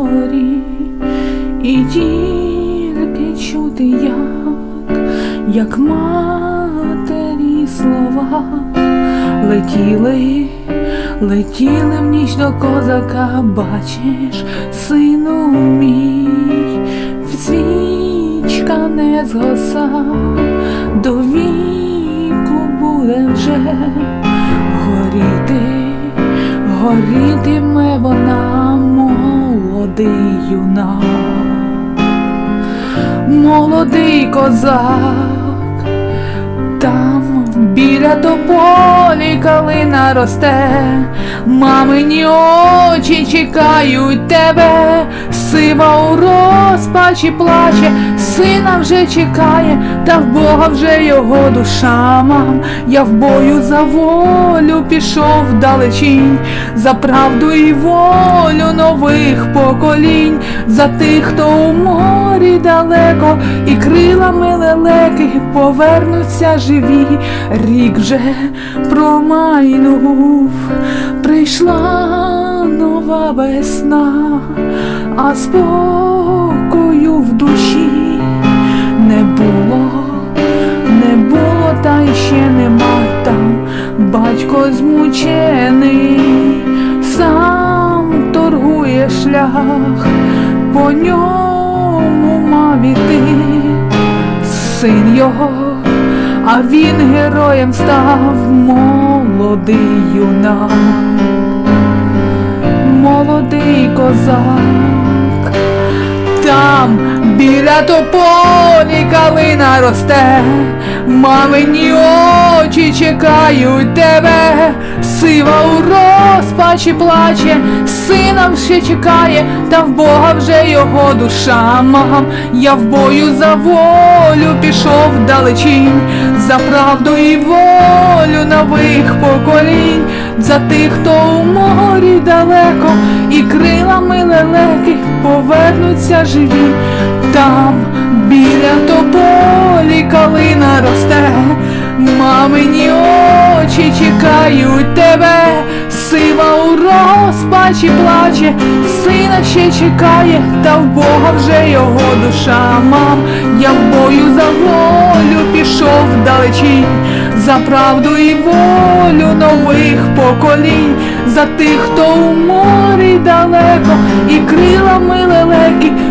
Тихо і тільки чути, як, як матері слова летіли, летіли в ніч до козака, бачиш, сину мій, свічка не згаса, до віку буде вже горіти, горітиме вона, молодий юнак, молодий козак, там біля тополі калина росте, мамині очі чекають тебе, сива у розпачі плаче, сина вже чекає, та в Бога вже його душа мам. Я в бою за волю пішов вдалечінь, за правду і волю нових поколінь, за тих, хто у морі далеко, і крилами лелеки повернуться живі. Рік вже промайнув, прийшла нова весна, а спокою в душі не було, не було, та й ще нема там. Батько змучений, сам шлях, по ньому мав іти син його, а він героєм став молодий юнак, молодий козак, там біля тополі калина росте, мамині очі чекають тебе, сива у розпачі плаче, сина ще чекає, та в Бога вже його душа мам. Я в бою за волю пішов вдалечінь, за правду і волю нових поколінь, за тих, хто у морі далеко, і крилами лелеки повернуться живі. Там біля тополі калина росте, мамині очі чекають тебе, сива у розпачі плаче, сина ще чекає, та в Бога вже його душа мам. Я в бою за волю пішов вдалечінь, за правду і волю нових поколінь, за тих, хто у морі далеко, і лелеки повернуться живі.